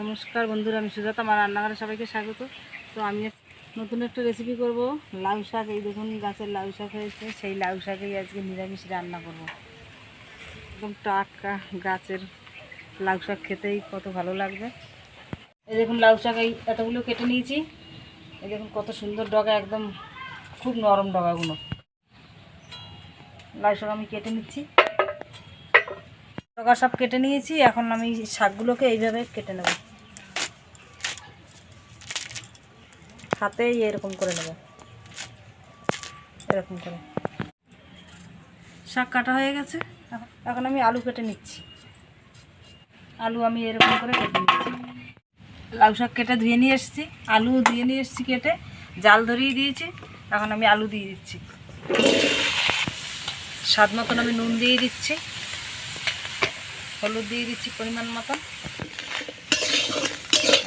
নমস্কার বন্ধুরা, আমি সুজাতা, আমার রান্নাঘরে সবাইকে স্বাগত। তো আমি নতুন একটা রেসিপি করব, লাউ শাক। এই দেখুন, গাছের লাউ শাক হয়েছে। সেই লাউ শাকেই আজকে নিরামিষ রান্না করব। একদম টাটকা গাছের লাউ শাক খেতেই কত ভালো লাগবে। এই দেখুন, লাউ শাক, এই এতগুলো কেটে নিয়েছি। এই দেখুন, কত সুন্দর ডগা, একদম খুব নরম ডগাগুলো। লাউ শাক আমি কেটে নিচ্ছি। ডগা সব কেটে নিয়েছি, এখন আমি শাকগুলোকে এইভাবে কেটে নেব। হাতেই এরকম করে নেব। এরকম করে। শাক কাটা হয়ে গেছে এখন- এখন আমি আলু কেটে নিচ্ছি। আলু আমি এরকম করে কেটে নিচ্ছি। লাউ শাক কেটে ধুয়ে নিয়ে এসেছি, আলু ধুয়ে নিয়ে এসেছি কেটে, জাল ধরিয়ে দিয়েছি, এখন আমি আলু দিয়ে দিচ্ছি। স্বাদ মতন আমি নুন দিয়ে দিচ্ছি। হলুদ দিয়ে দিচ্ছি পরিমাণ মতন।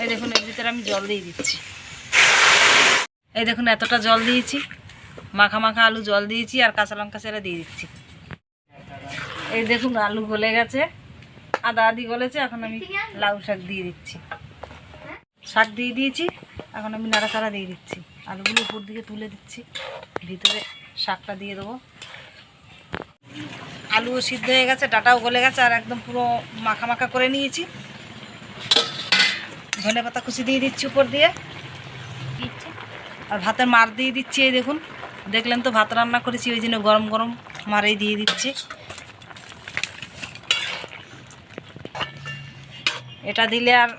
এই দেখুন, এর ভিতরে আমি জল দিয়ে দিচ্ছি। এই দেখুন, এতটা জল দিয়েছি। মাখা মাখা আলু জল দিয়েছি আর কাঁচা লঙ্কা সেরা দিয়ে দিচ্ছি। এই দেখুন, আলু গলে গেছে। আদা আদি গলেছে, এখন আমি লাউ শাক দিয়ে দিচ্ছি। শাক দিয়ে দিয়েছি, এখন আমি নাড়াচাড়া দিয়ে দিচ্ছি। আলুগুলো উপর দিকে তুলে দিচ্ছি, ভিতরে শাকটা দিয়ে দেবো। আলুও সিদ্ধ হয়ে গেছে, ডাটাও গলে গেছে, আর একদম পুরো মাখা মাখা করে নিয়েছি। ধনে পাতা কুচি দিয়ে দিচ্ছি উপর দিয়ে। আর ভাতের মার দিয়ে দিচ্ছি, এই দেখুন। দেখলেন তো, ভাত রান্না করেছি, ওই জন্য গরম গরম মারেই দিয়ে দিচ্ছি। এটা দিলে আর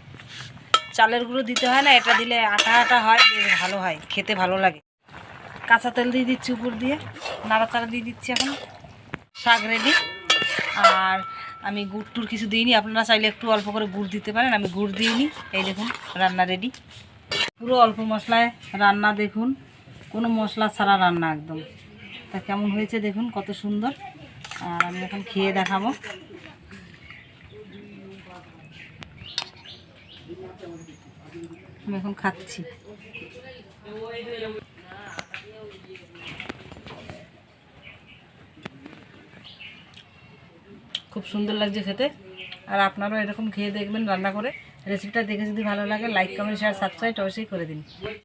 চালের গুঁড়ো দিতে হয় না, এটা দিলে আটা আটা হয়, বেশ ভালো হয়, খেতে ভালো লাগে। কাঁচা তেল দিয়ে দিচ্ছি উপর দিয়ে, নাড়াচাড়া দিয়ে দিচ্ছি এখন। শাক রেডি আর আমি গুড় টুর কিছু দিইনি। আপনারা চাইলে একটু অল্প করে গুড় দিতে পারেন। আমি গুড় দিইনি। এই দেখুন, রান্না রেডি পুরো অল্প মশলায় রান্না দেখুন। কোনো মশলা ছাড়া রান্না একদম। তা কেমন হয়েছে দেখুন, কত সুন্দর। আর আমি এখন খেয়ে দেখাবো। আমি এখন খাচ্ছি। খুব সুন্দর লাগছে খেতে। আর আপনারাও এরকম খেয়ে দেখবেন রান্না করে। রেসিপিটা দেখে যদি ভালো লাগে লাইক কমেন্ট শেয়ার সাবস্ক্রাইব অবশ্যই করে দিন।